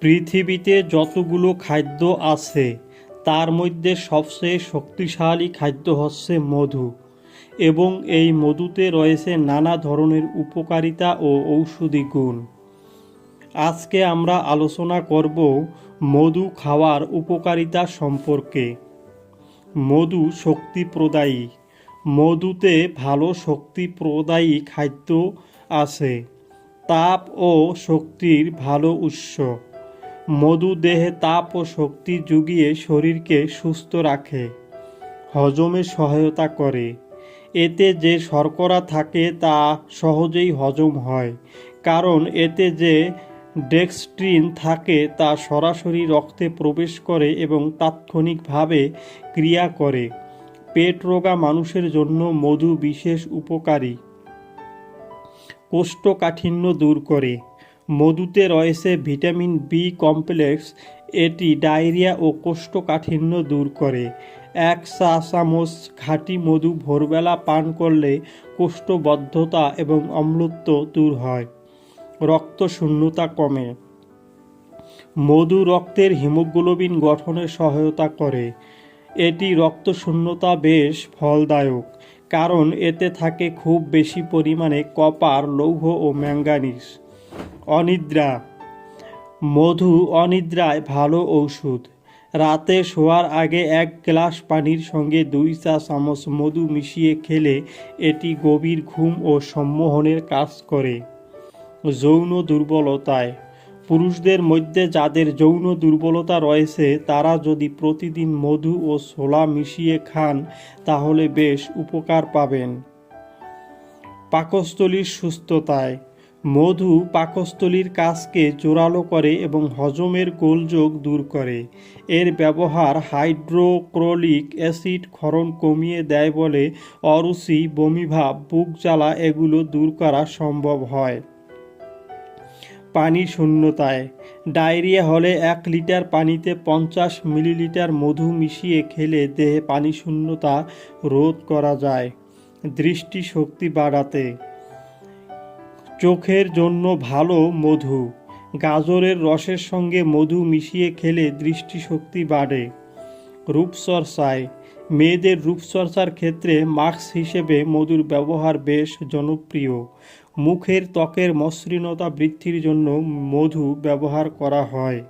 পৃথিবীতে যতগুলো খাদ্য আছে, তার মধ্যে সবচেয়ে শক্তিশালী খাদ্য হচ্ছে মধু। এবং এই মধুতে রয়েছে নানা ধরনের উপকারিতা ও ঔষধি গুণ। আজকে আমরা আলোচনা করব মধু খাওয়ার উপকারিতা সম্পর্কে। মধু শক্তি প্রদায়ী। মধুতে ভালো শক্তি প্রদায়ী খাদ্য আছে। তাপ ও শক্তির ভালো উৎস। মধু দেহে তাপ ও শক্তি জুগিয়ে শরীরকে সুস্থ রাখে, হজমে সহায়তা করে। এতে যে শর্করা থাকে তা সহজেই হজম হয়, কারণ এতে যে ডেক্সট্রিন থাকে তা সরাসরি রক্তে প্রবেশ করে এবং তাৎক্ষণিকভাবে ক্রিয়া করে। পেট রোগা মানুষের জন্য মধু বিশেষ উপকারী। কোষ্ঠকাঠিন্য দূর করে। মধুতে রয়েছে ভিটামিন বি কমপ্লেক্স। এটি ডায়রিয়া ও কোষ্ঠকাঠিন্য দূর করে। এক চা চামচ খাঁটি মধু ভোরবেলা পান করলে কোষ্ঠবদ্ধতা এবং অম্লত্ব দূর হয়। রক্ত শূন্যতা কমে। মধু রক্তের হিমোগ্লোবিন গঠনে সহায়তা করে। এটি রক্ত শূন্যতা বেশ ফলদায়ক, কারণ এতে থাকে খুব বেশি পরিমাণে কপার, লৌহ ও ম্যাঙ্গানিজ অনিদ্রা। মধু অনিদ্রায় ভালো ঔষধ। রাতে শোয়ার আগে এক গ্লাস পানির সঙ্গে দুই চা চামচ মধু মিশিয়ে খেলে এটি গভীর ঘুম ও সম্মোহনের কাজ করে। যৌন দুর্বলতায়। পুরুষদের মধ্যে যাদের যৌন দুর্বলতা রয়েছে, তারা যদি প্রতিদিন মধু ও ছোলা মিশিয়ে খান, তাহলে বেশ উপকার পাবেন। পাকস্থলীর সুস্থতায়। মধু পাকস্থলীর কাজকে জোরালো করে এবং হজমের গোলযোগ দূর করে। এর ব্যবহার হাইড্রোক্রোলিক অ্যাসিড ক্ষরণ কমিয়ে দেয় বলে অরুচি, বমিভাব, বুক জ্বালা এগুলো দূর করা সম্ভব হয়। পানি শূন্যতায়। ডায়রিয়া হলে এক লিটার পানিতে পঞ্চাশ মিলিলিটার মধু মিশিয়ে খেলে দেহে পানি শূন্যতা রোধ করা যায়। দৃষ্টিশক্তি বাড়াতে। চোখের জন্য ভালো মধু। গাজরের রসের সঙ্গে মধু মিশিয়ে খেলে দৃষ্টিশক্তি বাড়ে। রূপচর্চায়, মেয়েদের রূপচর্চার ক্ষেত্রে মাস্ক হিসেবে মধুর ব্যবহার বেশ জনপ্রিয়। মুখের ত্বকের মসৃণতা বৃদ্ধির জন্য মধু ব্যবহার করা হয়।